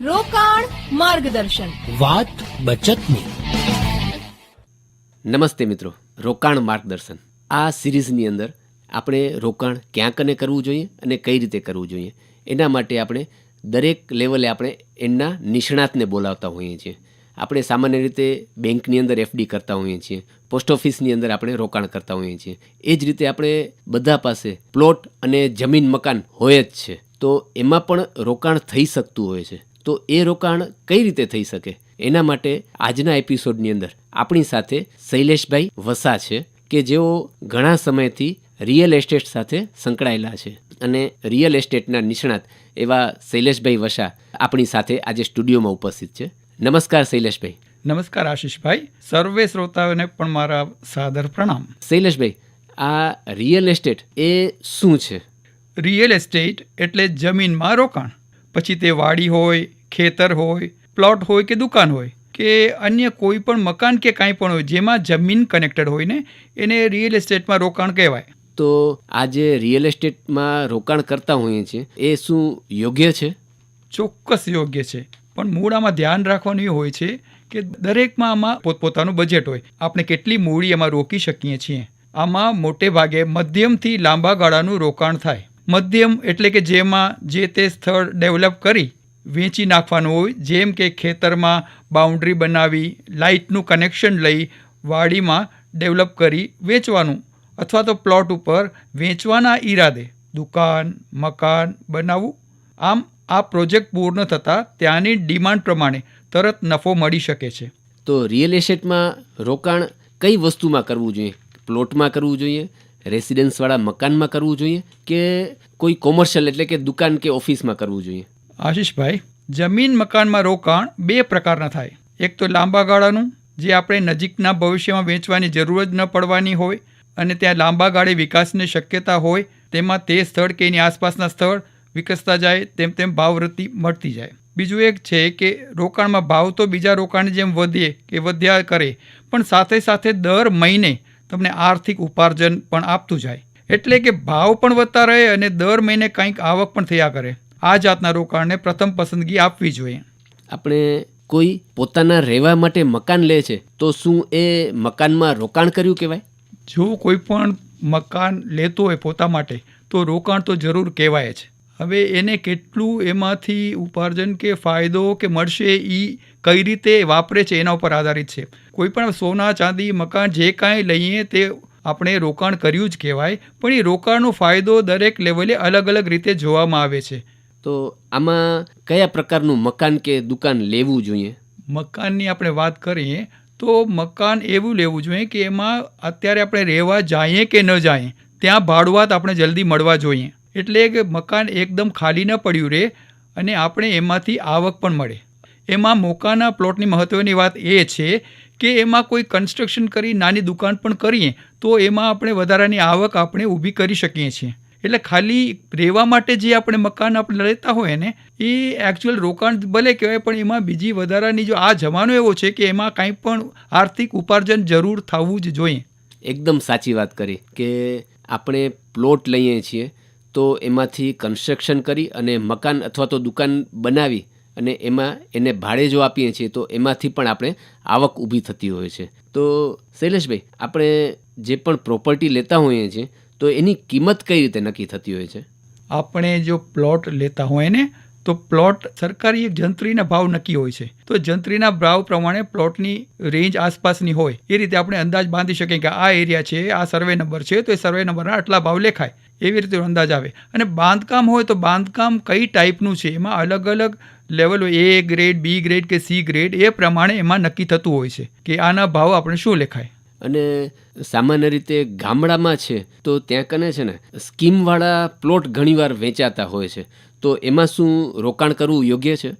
રોકાણ માર્ગદર્શન. વાત બચતની. નમસ્તે મિત્રો રોકાણ માર્ગદર્શન. આ સિરીઝની અંદર આપણે રોકાણ ક્યાં કને કરવું જોઈએ અને કઈ રીતે કરવું જોઈએ એના માટે આપણે દરેક લેવલે આપણે એમના નિષ્ણાતને બોલાવતા હોઈએ છીએ. આપણે સામાન્ય રીતે બેંકની અંદર એફડી કરતા હોઈએ છીએ પોસ્ટ ઓફિસની અંદર આપણે રોકાણ કરતા હોઈએ છીએ. એ જ રીતે આપણે બધા પાસે પ્લોટ અને જમીન મકાન હોય જ છે. તો એમાં પણ રોકાણ થઈ શકતું હોય છે. તો એ રોકાણ કઈ રીતે થઈ શકે? એના માટે આજના એપિસોડની અંદર આપણી સાથે શૈલેષભાઈ વસા છે કે જેઓ ઘણા સમયથી રિયલ એસ્ટેટ સાથે સંકળાયેલા છે. અને રિયલ એસ્ટેટના નિષ્ણાત એવા શૈલેષભાઈ વસા આપણી સાથે આજે સ્ટુડિયોમાં ઉપસ્થિત છે. નમસ્કાર શૈલેષભાઈ. નમસ્કાર આશીષભાઈ. સર્વે શ્રોતાઓને પણ મારા સાદર પ્રણામ. શૈલેષભાઈ આ રિયલ એસ્ટેટ એ શું છે? રિયલ એસ્ટેટ એટલે જમીનમાં રોકાણ. પછી તે વાડી હોય ખેતર હોય પ્લોટ હોય કે દુકાન હોય કે અન્ય કોઈ પણ મકાન કે કાંઈ પણ હોય જેમાં જમીન કનેક્ટેડ હોય ને એને રિયલ એસ્ટેટમાં રોકાણ કહેવાય. તો આ જે રિયલ એસ્ટેટમાં રોકાણ કરતા હોઈએ છીએ એ શું યોગ્ય છે? ચોક્કસ યોગ્ય છે. પણ મૂળ આમાં ધ્યાન રાખવાનું એ હોય છે કે દરેકમાં આમાં પોતપોતાનું બજેટ હોય. આપણે કેટલી મૂડી એમાં રોકી શકીએ છીએ? આમાં મોટે ભાગે મધ્યમથી લાંબા ગાળાનું રોકાણ થાય. મધ્યમ એટલે કે જેમાં જે તે સ્થળ ડેવલપ કરી વેચી નાખવાનું હોય, જેમ કે ખેતરમાં બાઉન્ડ્રી બનાવી, લાઇટનું કનેક્શન લઈ વાડીમાં ડેવલપ કરી વેચવાનું અથવા તો પ્લોટ ઉપર વેચવાના ઈરાદે દુકાન, મકાન બનાવવું. આમ આ પ્રોજેક્ટ પૂર્ણ થતાં ત્યાંની ડિમાન્ડ પ્રમાણે તરત નફો મળી શકે છે. તો રિયલ એસ્ટેટમાં રોકાણ કઈ વસ્તુમાં કરવું જોઈએ? પ્લોટમાં કરવું જોઈએ? રેસિડેન્સવાળા મકાનમાં કરવું જોઈએ કે કોઈ કોમર્શિયલ એટલે કે દુકાન કે ઓફિસમાં કરવું જોઈએ? આશીષભાઈ, જમીન મકાનમાં રોકાણ બે પ્રકારના થાય. એક તો લાંબા ગાળાનું, જે આપણે નજીકના ભવિષ્યમાં વેચવાની જરૂર જ ન પડવાની હોય અને ત્યાં લાંબા ગાળે વિકાસની શક્યતા હોય, તેમાં તે સ્થળ કે એની આસપાસના સ્થળ વિકસતા જાય, તેમ તેમ ભાવવૃત્તિ મળતી જાય. બીજું એક છે કે રોકાણમાં ભાવ તો બીજા રોકાણની જેમ વધે કે વધ્યા કરે, પણ સાથે સાથે દર મહિને તમને આર્થિક ઉપાર્જન પણ આપતું જાય. એટલે કે ભાવ પણ વધતા રહે અને દર મહિને કંઈક આવક પણ થયા કરે. આ જાતના રોકાણને પ્રથમ પસંદગી આપવી જોઈએ. આપણે કોઈ પોતાના રહેવા માટે મકાન લે છે તો શું એ મકાનમાં રોકાણ કર્યું કહેવાય? જો કોઈ પણ મકાન લેતો હોય પોતા માટે તો રોકાણ તો જરૂર કહેવાય જ. હવે એને કેટલું એમાંથી ઉપાર્જન કે ફાયદો કે મળશે એ કઈ રીતે વાપરે છે એના ઉપર આધારિત છે. કોઈ પણ સોના ચાંદી મકાન જે કાંઈ લઈએ તે આપણે રોકાણ કર્યું જ કહેવાય પણ એ રોકાણનો ફાયદો દરેક લેવલે અલગ અલગ રીતે જોવામાં આવે છે. તો આમાં કયા પ્રકારનું મકાન કે દુકાન લેવું જોઈએ? મકાનની આપણે વાત કરીએ તો મકાન એવું લેવું જોઈએ કે એમાં અત્યારે આપણે રહેવા જઈએ કે ન જઈએ ત્યાં ભાડુઆત આપણે જલ્દી મળવા જોઈએ. એટલે કે મકાન એકદમ ખાલી ન પડ્યું રહે અને આપણે એમાંથી આવક પણ મળે. એમાં મોકાના પ્લોટની મહત્ત્વની વાત એ છે કે એમાં કોઈ કન્સ્ટ્રક્શન કરી નાની દુકાન પણ કરીએ તો એમાં આપણે વધારાની આવક આપણે ઊભી કરી શકીએ છીએ. એટલે ખાલી રહેવા માટે જે આપણે મકાન આપણે લેતા હોય ને, એ એકચ્યુઅલ રોકાણ ભલે કહેવાય પણ એમાં બીજી વધારાની જો આ જમાનો એવો છે કે એમાં કાંઈ પણ આર્થિક ઉપાર્જન જરૂર થવું જ જોઈએ. એકદમ સાચી વાત કરી કે આપણે પ્લોટ લઈએ છીએ તો એમાંથી કન્સ્ટ્રક્શન કરી અને મકાન અથવા તો દુકાન બનાવી અને એમાં એને ભાડે જો આપીએ છીએ, તો એમાંથી પણ આપણે આવક ઊભી થતી હોય છે. તો શૈલેષભાઈ, આપણે જે પણ પ્રોપર્ટી લેતા હોઈએ છીએ, તો એની કિંમત કઈ રીતે નક્કી થતી હોય છે? આપણે જો પ્લોટ લેતા હોય ને તો પ્લોટ સરકારી એક જંત્રીના ભાવ નક્કી હોય છે. તો જંત્રીના ભાવ પ્રમાણે પ્લોટની રેન્જ આસપાસની હોય. એ રીતે આપણે અંદાજ બાંધી શકીએ કે આ એરિયા છે, આ સર્વે નંબર છે, તો એ સર્વે નંબરના આટલા ભાવ લેખાય. એવી રીતે અંદાજ આવે. અને બાંધકામ હોય તો બાંધકામ કઈ ટાઈપનું છે? એમાં અલગ અલગ લેવલ હોય એ ગ્રેડ, બી ગ્રેડ કે સી ગ્રેડ, એ પ્રમાણે એમાં નક્કી થતું હોય છે કે આના ભાવ આપણે શું લેખાય. અને સામાન્ય રીતે ગામડામાં છે તો ત્યાં કને છે ને, સ્કીમવાળા પ્લોટ ઘણીવાર વેચાતા હોય છે. તો એમાં શું રોકાણ કરવું યોગ્ય છે?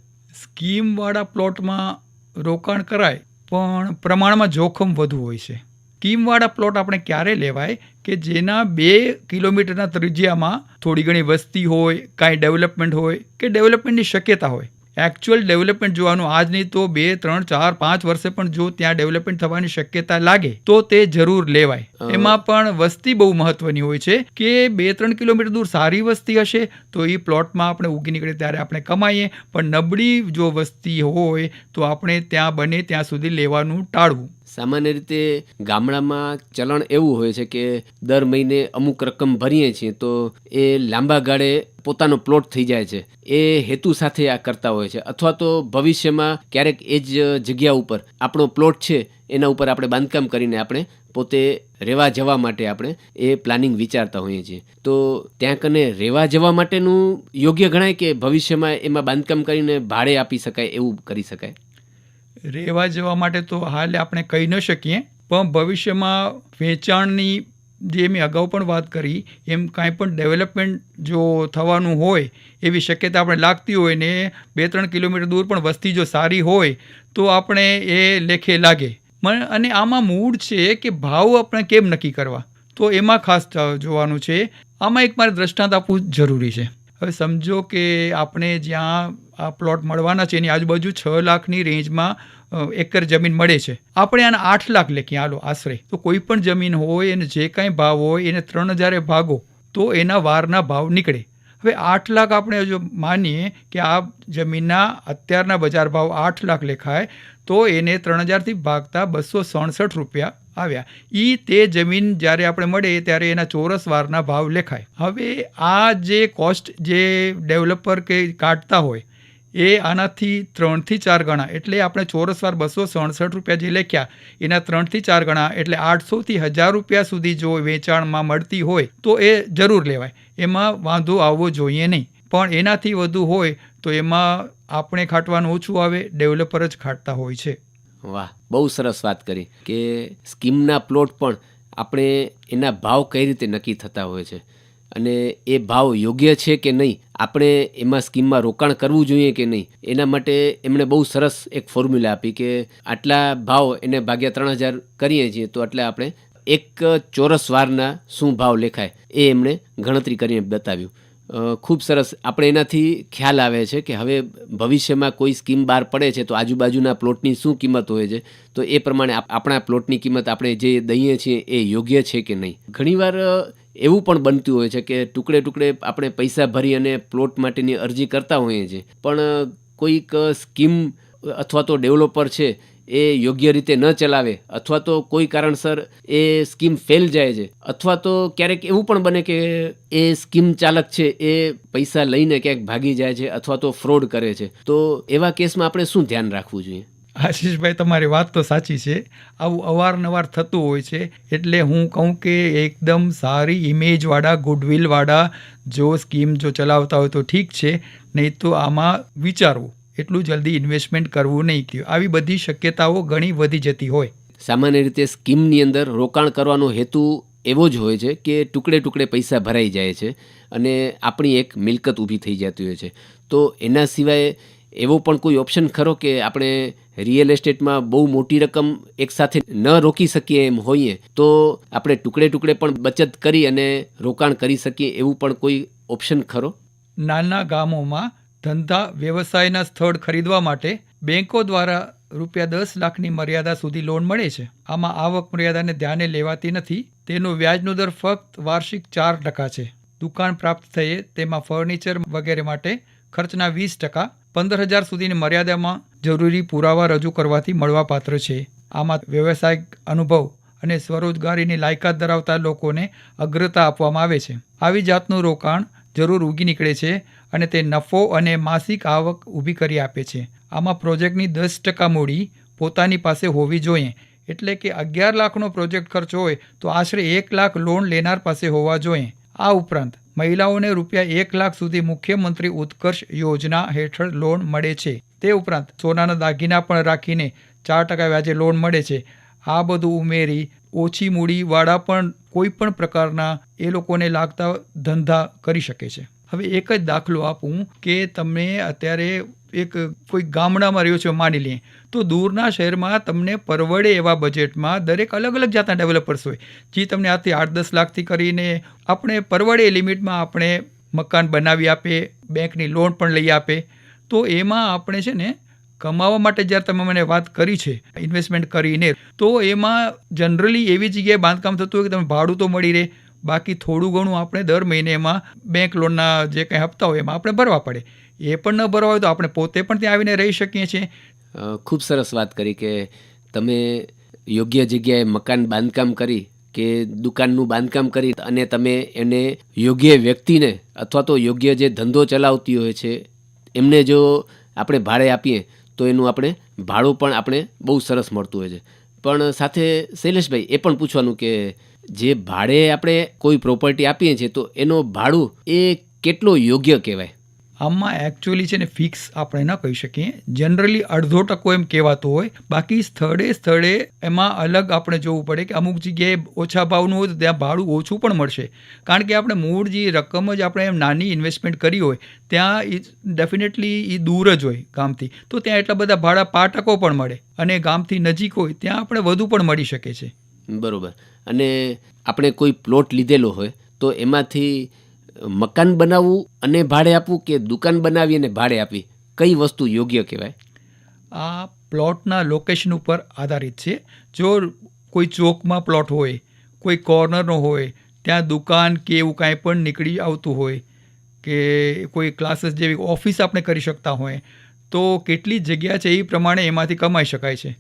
સ્કીમવાળા પ્લોટમાં રોકાણ કરાય, પણ પ્રમાણમાં જોખમ વધુ હોય છે. સ્કીમવાળા પ્લોટ આપણે ક્યારે લેવાય કે જેના બે કિલોમીટરના ત્રિજ્યામાં થોડી ઘણી વસ્તી હોય, કાંઈ ડેવલપમેન્ટ હોય કે ડેવલપમેન્ટની શક્યતા હોય. એકચ્યુઅલ ડેવલપમેન્ટ જોવાનું આજ નહીં તો બે ત્રણ ચાર પાંચ વર્ષે પણ જો ત્યાં ડેવલપમેન્ટ થવાની શક્યતા લાગે તો તે જરૂર લેવાય. એમાં પણ વસ્તી બહુ મહત્વની હોય છે કે બે ત્રણ કિલોમીટર દૂર સારી વસ્તી હશે તો એ પ્લોટમાં આપણે ઉગી નીકળે ત્યારે આપણે કમાઈએ પણ નબળી જો વસ્તી હોય તો આપણે ત્યાં બને ત્યાં સુધી લેવાનું ટાળવું. સામાન્ય રીતે ગામડામાં ચલણ એવું હોય છે કે દર મહિને અમુક રકમ ભરીએ છીએ તો એ લાંબા ગાળે પોતાનો પ્લોટ થઈ જાય છે. એ હેતુ સાથે આ કરતા હોય છે. અથવા તો ભવિષ્યમાં ક્યારેક એ જ જગ્યા ઉપર આપણો પ્લોટ છે, એના ઉપર આપણે બાંધકામ કરીને આપણે પોતે રહેવા જવા માટે આપણે એ પ્લાનિંગ વિચારતા હોઈએ છીએ. તો ત્યાં કને રહેવા જવા માટેનું યોગ્ય ગણાય કે ભવિષ્યમાં એમાં બાંધકામ કરીને ભાડે આપી શકાય એવું કરી શકાય? રહેવા જવા માટે તો હાલ આપણે કહી ન શકીએ. પણ ભવિષ્યમાં વેચાણની જે મેં અગાઉ પણ વાત કરી, એમ કાંઈ પણ ડેવલપમેન્ટ જો થવાનું હોય, એવી શક્યતા આપણે લાગતી હોય ને બે ત્રણ કિલોમીટર દૂર પણ વસ્તી જો સારી હોય, તો આપણે એ લેખે લાગે. અને આમાં મૂળ છે કે ભાવ આપણે કેમ નક્કી કરવા? તો એમાં ખાસ જોવાનું છે. આમાં એક મારે દ્રષ્ટાંત આપવું જરૂરી છે. હવે સમજો કે આપણે જ્યાં આ પ્લોટ મળવાના છે એની આજુબાજુ છ લાખની રેન્જમાં એકર જમીન મળે છે. આપણે આના આઠ લાખ લેખીએ. હાલો, આશરે. તો કોઈ પણ જમીન હોય, એને જે કાંઈ ભાવ હોય, એને ત્રણ હજારે ભાગો, તો એના વારના ભાવ નીકળે. હવે આઠ લાખ આપણે જો માનીએ કે આ જમીનના અત્યારના બજાર ભાવ આઠ લાખ લેખાય, તો એને ત્રણ હજારથી ભાગતા બસો સડસઠ રૂપિયા આવ્યા. એ તે જમીન જ્યારે આપણે મળે ત્યારે એના ચોરસ વારના ભાવ લેખાય. હવે આ જે કોસ્ટ જે ડેવલપર કે કાઢતા હોય, એ આનાથી ત્રણથી ચાર ગણા. એટલે આપણે ચોરસ વાર બસો સડસઠ રૂપિયા જે લેખ્યા, એના ત્રણથી ચાર ગણા. એટલે આઠસોથી હજાર રૂપિયા સુધી જો વેચાણમાં મળતી હોય, તો એ જરૂર લેવાય. એમાં વાંધો આવવો જોઈએ નહીં. પણ એનાથી વધુ હોય, તો એમાં આપણે ખાટવાનું ઓછું આવે ડેવલપર જ ખાટતા હોય છે. વાહ, બહુ સરસ વાત કરી કે સ્કીમના પ્લોટ પણ આપણે એના ભાવ કઈ રીતે નક્કી થતા હોય છે અને એ ભાવ યોગ્ય છે કે નહીં, આપણે એમાં સ્કીમમાં રોકાણ કરવું જોઈએ કે નહીં, એના માટે એમણે બહુ સરસ એક ફોર્મ્યુલા આપી કે આટલા ભાવ એને ભાગ્યા ત્રણ હજાર કરીએ છીએ તો એટલે આપણે એક ચોરસ વારના શું ભાવ લેખાય એ એમણે ગણતરી કરીને બતાવ્યું. ખૂબ સરસ આપણે એનાથી ખ્યાલ આવે છે કે હવે ભવિષ્યમાં કોઈ સ્કીમ બહાર પડે છે તો આજુબાજુના પ્લોટની શું કિંમત હોય છે? તો એ પ્રમાણે આપ- આપણા પ્લોટની કિંમત આપણે જે દઈએ છીએ એ યોગ્ય છે કે નહીં? ઘણીવાર એવું પણ બનતું હોય છે કે ટુકડે ટુકડે આપણે પૈસા ભરી અને પ્લોટ માટેની અરજી કરતા હોઈએ છીએ. પણ કોઈક સ્કીમ અથવા તો ડેવલપર છે એ યોગ્ય રીતે ન ચલાવે અથવા તો કોઈ કારણસર એ સ્કીમ ફેલ જાય છે અથવા તો ક્યારેક એવું પણ બને કે એ સ્કીમ ચાલક છે એ પૈસા લઈને ક્યાંક ભાગી જાય છે અથવા તો ફ્રોડ કરે છે. તો એવા કેસમાં આપણે શું ધ્યાન રાખવું જોઈએ? આશીષભાઈ, તમારી વાત તો સાચી છે. આવું અવારનવાર થતું હોય છે એટલે હું કહું કે એકદમ સારી ઇમેજવાળા ગુડવિલવાળા જો સ્કીમ જો ચલાવતા હોય તો ઠીક છે. નહીં તો આમાં વિચારવું. એટલું જલ્દી ઇન્વેસ્ટમેન્ટ કરવું નહીં કે આવી બધી શક્યતાઓ ઘણી વધી જતી હોય. સામાન્ય રીતે સ્કીમની અંદર રોકાણ કરવાનો હેતુ એવો જ હોય છે કે ટુકડે ટુકડે પૈસા ભરાઈ જાય છે અને આપણી એક મિલકત ઊભી થઈ જતી હોય છે. તો એના સિવાય એવો પણ કોઈ ઓપ્શન ખરો કે આપણે રિયલ એસ્ટેટમાં બહુ મોટી રકમ એકસાથે ન રોકી શકીએ એમ હોઈએ તો આપણે ટુકડે ટુકડે પણ બચત કરી અને રોકાણ કરી શકીએ એવું પણ કોઈ ઓપ્શન ખરો? નાના ગામોમાં ધંધા વ્યવસાયના સ્થળ ખરીદવા માટે બેંકો દ્વારા રૂપિયા દસ લાખની મર્યાદા સુધી લોન મળે છે. આમાં આવક મર્યાદાને ધ્યાને લેવાતી નથી. તેનો વ્યાજનો દર ફક્ત વાર્ષિક ચાર ટકા છે. દુકાન પ્રાપ્ત થયે તેમાં ફર્નિચર વગેરે માટે ખર્ચના વીસ ટકા પંદર હજાર સુધીની મર્યાદામાં જરૂરી પુરાવા રજૂ કરવાથી મળવાપાત્ર છે. આમાં વ્યવસાયિક અનુભવ અને સ્વરોજગારીની લાયકાત ધરાવતા લોકોને અગ્રતા આપવામાં આવે છે. આવી જાતનું રોકાણ જરૂર ઉગી નીકળે છે. અને તે નફો અને માસિક આવક ઊભી કરી આપે છે. આમાં પ્રોજેક્ટની દસ ટકા મૂડી પોતાની પાસે હોવી જોઈએ. એટલે કે અગિયાર લાખનો પ્રોજેક્ટ ખર્ચ હોય તો આશરે એક લાખ લોન લેનાર પાસે હોવા જોઈએ. આ ઉપરાંત મહિલાઓને રૂપિયા એક લાખ સુધી મુખ્યમંત્રી ઉત્કર્ષ યોજના હેઠળ લોન મળે છે. તે ઉપરાંત સોનાના દાગીના પણ રાખીને ચાર ટકા વ્યાજે લોન મળે છે. આ બધું ઉમેરી ઓછી મૂડીવાળા પણ કોઈ પણ પ્રકારના એ લોકોને લાગતા ધંધા કરી શકે છે. હવે એક જ દાખલો આપું કે તમે અત્યારે એક કોઈ ગામડામાં રહ્યો છો, માની લઈએ તો દૂરના શહેરમાં તમને પરવડે એવા બજેટમાં દરેક અલગ અલગ જાતના ડેવલપર્સ હોય. જે તમને આથી આઠ દસ લાખથી કરીને આપણે પરવડે લિમિટમાં આપણે મકાન બનાવી આપે બેંકની લોન પણ લઈ આપે. તો એમાં આપણે છે ને કમાવા માટે જ્યારે તમે મને વાત કરી છે ઇન્વેસ્ટમેન્ટ કરીને, તો એમાં જનરલી એવી જગ્યાએ બાંધકામ થતું હોય કે તમે ભાડું તો મળી રહે. બાકી થોડું ઘણું આપણે દર મહિને એમાં બેંક લોનના જે કંઈ હપ્તા હોય એમાં આપણે ભરવા પડે. એ પણ ન ભરવા હોય તો આપણે પોતે પણ ત્યાં આવીને રહી શકીએ છીએ. ખૂબ સરસ વાત કરી કે તમે યોગ્ય જગ્યાએ મકાન બાંધકામ કરી કે દુકાનનું બાંધકામ કરી અને તમે એને યોગ્ય વ્યક્તિને અથવા તો યોગ્ય જે ધંધો ચલાવતી હોય છે, એમને જો આપણે ભાડે આપીએ તો એનું આપણે ભાડું પણ આપણે બહુ સરસ મળતું હોય છે. પણ સાથે શૈલેષભાઈ, એ પણ પૂછવાનું કે જે ભાડે આપણે કોઈ પ્રોપર્ટી આપીએ છીએ, તો એનો ભાડું એ કેટલો યોગ્ય કહેવાય? આમાં એકચ્યુઅલી છે ને ફિક્સ આપણે ન કહી શકીએ. જનરલી અડધો ટકો એમ કહેવાતો હોય. બાકી સ્થળે સ્થળે એમાં અલગ આપણે જોવું પડે કે અમુક જગ્યાએ ઓછા ભાવનું હોય તો ત્યાં ભાડું ઓછું પણ મળશે. કારણ કે આપણે મૂળ જે રકમ જ આપણે એમ નાની ઇન્વેસ્ટમેન્ટ કરી હોય, ત્યાં એ ડેફિનેટલી એ દૂર જ હોય ગામથી. તો ત્યાં એટલા બધા ભાડા પાંચ પણ મળે અને ગામથી નજીક હોય, ત્યાં આપણે વધુ પણ મળી શકે છે. બરોબર. અને આપણે કોઈ પ્લોટ લીધેલો હોય, તો એમાંથી મકાન બનાવવું અને ભાડે આપવું કે દુકાન બનાવી અને ભાડે આપવી? કઈ વસ્તુ યોગ્ય કહેવાય? આ પ્લોટના લોકેશન ઉપર આધારિત છે. જો કોઈ ચોકમાં પ્લોટ હોય, કોઈ કોર્નરનો હોય, ત્યાં દુકાન કે એવું કાંઈ પણ નીકળી આવતું હોય, કે કોઈ ક્લાસીસ જેવી ઓફિસ આપણે કરી શકતા હોય, તો કેટલી જગ્યા છે એ પ્રમાણે એમાંથી કમાઈ શકાય છે.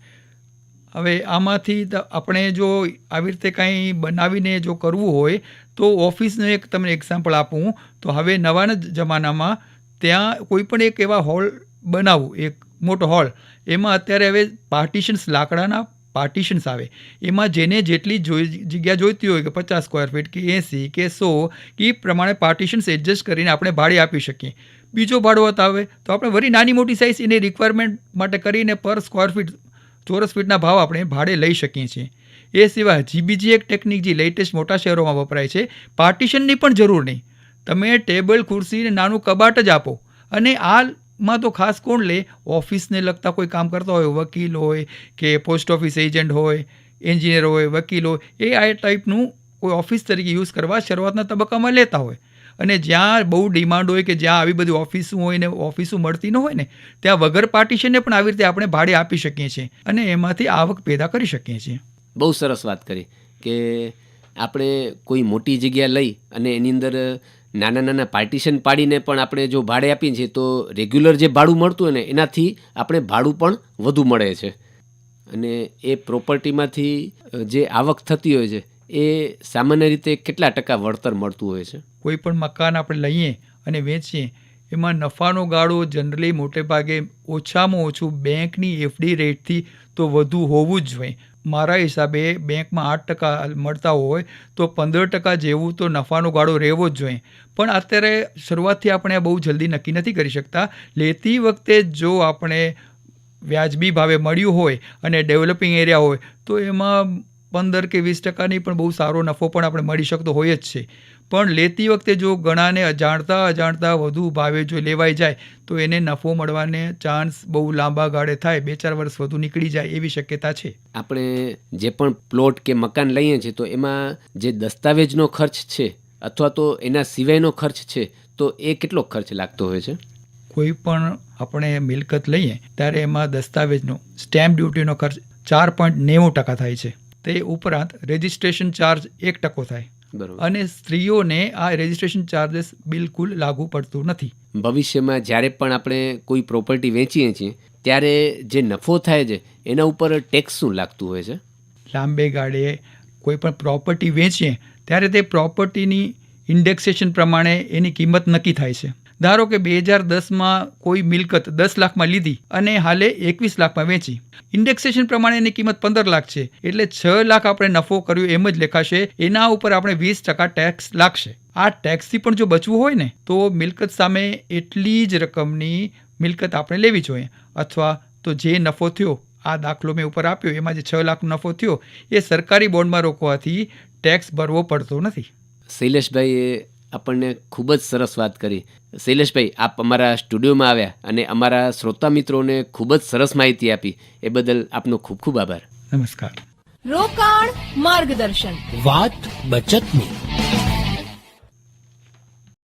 હવે આમાંથી આપણે જો આવી રીતે કાંઈ બનાવીને જો કરવું હોય, તો ઓફિસનું એક તમને એક્ઝામ્પલ આપું. તો હવે નવાના જમાનામાં ત્યાં કોઈ પણ એક એવા હોલ બનાવવું એક મોટો હોલ. એમાં અત્યારે હવે પાર્ટિશન્સ, લાકડાના પાર્ટિશન્સ આવે. એમાં જેને જેટલી જોઈ, જગ્યા જોઈતી હોય, કે પચાસ સ્ક્વેર ફીટ કે એંસી, કે સો, એ પ્રમાણે પાર્ટિશન્સ એડજસ્ટ કરીને આપણે ભાડે આપી શકીએ. બીજો ભાડો આવે તો આપણે વળી નાની મોટી સાઇઝ એની રિક્વાયરમેન્ટ માટે કરીને પર સ્ક્વેર ફીટ ચોરસ ફીટના ભાવ આપણે ભાડે લઈ શકીએ છીએ. એ સિવાય હજી બીજી એક ટેકનિક જે લેટેસ્ટ મોટા શહેરોમાં વપરાય છે, પાર્ટિશનની પણ જરૂર નહીં. તમે ટેબલ ખુરશીને નાનું કબાટ જ આપો. અને આમાં તો ખાસ કોણ લે? ઓફિસને લગતા કોઈ કામ કરતા હોય, વકીલ હોય કે પોસ્ટ ઓફિસ એજન્ટ હોય, એન્જિનિયર હોય, વકીલ હોય, એ આ ટાઈપનું કોઈ ઓફિસ તરીકે યુઝ કરવા શરૂઆતના તબક્કામાં લેતા હોય. અને જ્યાં બહુ ડિમાન્ડ હોય કે જ્યાં આવી બધી ઓફિસો હોય ને ઓફિસો મળતી ન હોય ને, ત્યાં વગર પાર્ટીશનને પણ આવી રીતે આપણે ભાડે આપી શકીએ છીએ અને એમાંથી આવક પેદા કરી શકીએ છીએ. બહુ સરસ વાત કરી કે આપણે કોઈ મોટી જગ્યા લઈ અને એની અંદર નાના નાના પાર્ટિશન પાડીને પણ આપણે જો ભાડે આપીએ છીએ તો રેગ્યુલર જે ભાડું મળતું હોય ને, એનાથી આપણે ભાડું પણ વધુ મળે છે. અને એ પ્રોપર્ટીમાંથી જે આવક થતી હોય છે એ સામાન્ય રીતે કેટલા ટકા વળતર મળતું હોય છે? કોઈ પણ મકાન આપણે લઈએ અને વેચીએ, એમાં નફાનો ગાળો જનરલી મોટે ભાગે ઓછામાં ઓછું બેંકની એફડી રેટથી તો વધુ હોવું જ જોઈએ મારા હિસાબે બેંકમાં આઠ ટકા મળતા હોય તો પંદર ટકા જેવું તો નફાનો ગાળો રહેવો જ જોઈએ. પણ અત્યારે શરૂઆતથી આપણે બહુ જલ્દી નક્કી નથી કરી શકતા. લેતી વખતે જો આપણે વ્યાજબી ભાવે મળ્યું હોય અને ડેવલપિંગ એરિયા હોય તો એમાં પંદર કે વીસ ટકાની પણ બહુ સારો નફો પણ આપણે મળી શકતો હોય જ છે. પણ લેતી વખતે જો ઘણાને અજાણતા અજાણતા વધુ ભાવે જો લેવાઈ જાય તો એને નફો મળવાને ચાન્સ બહુ લાંબા ગાળે થાય બે ચાર વર્ષ વધુ નીકળી જાય એવી શક્યતા છે. આપણે જે પણ પ્લોટ કે મકાન લઈએ છીએ તો એમાં જે દસ્તાવેજનો ખર્ચ છે અથવા તો એના સિવાયનો ખર્ચ છે તો એ કેટલો ખર્ચ લાગતો હોય છે? કોઈ પણ આપણે મિલકત લઈએ ત્યારે એમાં દસ્તાવેજનો સ્ટેમ્પ ડ્યુટીનો ખર્ચ ચાર પોઈન્ટ નેવું ટકા થાય છે. તે ઉપરાંત રજિસ્ટ્રેશન ચાર્જ એક ટકો થાય. બરોબર. અને સ્ત્રીઓને આ રજિસ્ટ્રેશન ચાર્જિસ બિલકુલ લાગુ પડતું નથી. ભવિષ્યમાં જ્યારે પણ આપણે કોઈ પ્રોપર્ટી વેચીએ છીએ ત્યારે જે નફો થાય છે એના ઉપર ટેક્સ શું લાગતું હોય છે? લાંબે ગાળે કોઈ પણ પ્રોપર્ટી વેચીએ ત્યારે તે પ્રોપર્ટીની ઇન્ડેક્સેશન પ્રમાણે એની કિંમત નક્કી થાય છે. ધારો કે બે હજાર દસમાં કોઈ મિલકત દસ લાખમાં લીધી અને હાલે એકવીસ લાખમાં વેચી. ઇન્ડેક્સેશન પ્રમાણે એની કિંમત પંદર લાખ છે. એટલે છ લાખ આપણે નફો કર્યો એમ જ લેખાશે. એના ઉપર આપણે વીસ ટકા ટેક્સ લાગશે. આ ટેક્સથી પણ જો બચવું હોય ને, તો મિલકત સામે એટલી જ રકમની મિલકત આપણે લેવી જોઈએ. અથવા તો જે નફો થયો, આ દાખલો મેં ઉપર આપ્યો, એમાં જે છ લાખનો નફો થયો, એ સરકારી બોન્ડમાં રોકવાથી ટેક્સ ભરવો પડતો નથી. શૈલેષભાઈએ આપણને ખૂબ જ સરસ વાત કરી. શૈલેષભાઈ આપ અમારા સ્ટુડિયોમાં આવ્યા અને અમારા શ્રોતા મિત્રોને ખૂબ જ સરસ માહિતી આપી. એ બદલ આપનો ખૂબ ખૂબ આભાર. નમસ્કાર. રોકાણ માર્ગદર્શન. વાત બચતની.